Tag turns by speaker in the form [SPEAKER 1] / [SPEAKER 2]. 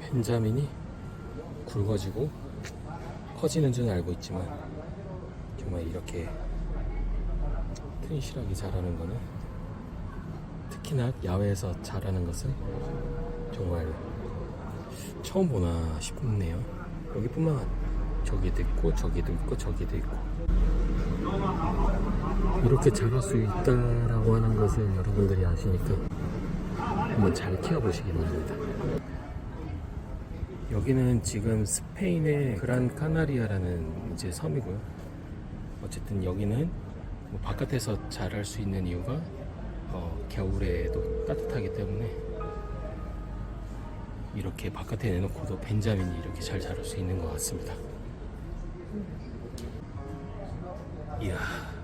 [SPEAKER 1] 벤자민이 굵어지고 커지는 줄은 알고 있지만 정말 이렇게 튼실하게 자라는 거는 특히나 야외에서 자라는 것은 정말 처음 보나 싶네요. 여기뿐만 저기도 있고 저기도 있고 저기도 있고 이렇게 자랄 수 있다라고 하는 것을 여러분들이 아시니까 한번 잘 키워보시기 바랍니다. 여기는 지금 스페인의 그란 카나리아라는 이제 섬이고요. 어쨌든 여기는 뭐 바깥에서 자랄 수 있는 이유가 어, 겨울에도 따뜻하기 때문에 이렇게 바깥에 내놓고도 벤자민이 이렇게 잘 자랄 수 있는 것 같습니다. 이야.